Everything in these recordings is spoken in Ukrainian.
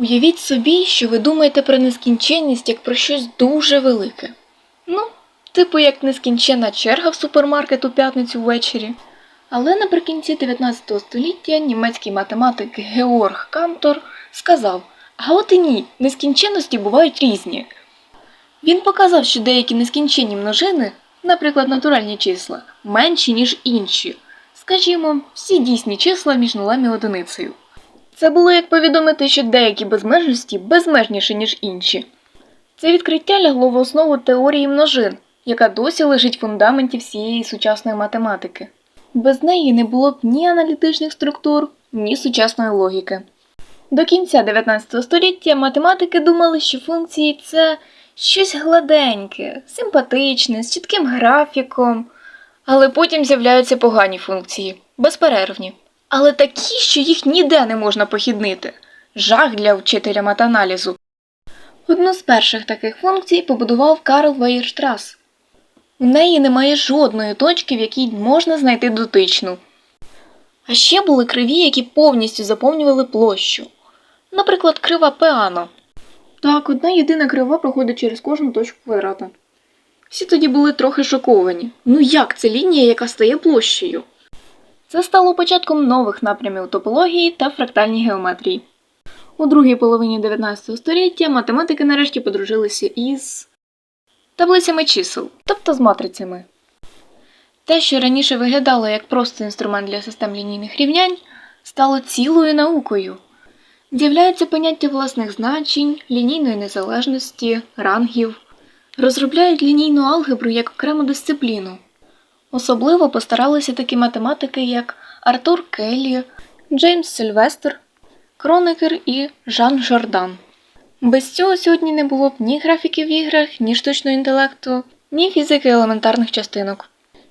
Уявіть собі, що ви думаєте про нескінченність як про щось дуже велике. Ну, типу як нескінченна черга в супермаркет у п'ятницю ввечері. Але наприкінці 19 століття німецький математик Георг Кантор сказав: а от і ні, нескінченності бувають різні. Він показав, що деякі нескінченні множини, наприклад, натуральні числа, менші, ніж інші. Скажімо, всі дійсні числа між нулем і одиницею. Це було як повідомити, що деякі безмежності безмежніші, ніж інші. Це відкриття лягло в основу теорії множин, яка досі лежить в фундаменті всієї сучасної математики. Без неї не було б ні аналітичних структур, ні сучасної логіки. До кінця 19 століття математики думали, що функції це щось гладеньке, симпатичне, з чітким графіком. Але потім з'являються погані функції, безперервні. Але такі, що їх ніде не можна похіднити. Жах для вчителя матаналізу. Одну з перших таких функцій побудував Карл Вейерштрас. У неї немає жодної точки, в якій можна знайти дотичну. А ще були криві, які повністю заповнювали площу. Наприклад, крива Пеано. Так, одна єдина крива проходить через кожну точку квадрата. Всі тоді були трохи шоковані. Ну як це лінія, яка стає площею? Це стало початком нових напрямів топології та фрактальній геометрії. У другій половині 19 століття математики нарешті подружилися із таблицями чисел, тобто з матрицями. Те, що раніше виглядало як просто інструмент для систем лінійних рівнянь, стало цілою наукою. З'являються поняття власних значень, лінійної незалежності, рангів, розробляють лінійну алгебру як окрему дисципліну. Особливо постаралися такі математики, як Артур Келлі, Джеймс Сильвестр, Кронекер і Жан Жордан. Без цього сьогодні не було б ні графіків в іграх, ні штучного інтелекту, ні фізики елементарних частинок.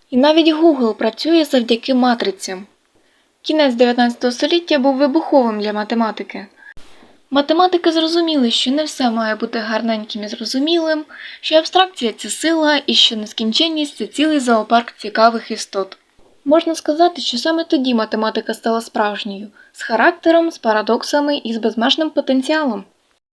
І навіть Google працює завдяки матрицям. Кінець 19 століття був вибуховим для математики. Математики зрозуміли, що не все має бути гарненьким і зрозумілим, що абстракція це сила і що нескінченність це цілий зоопарк цікавих істот. Можна сказати, що саме тоді математика стала справжньою, з характером, з парадоксами і з безмежним потенціалом.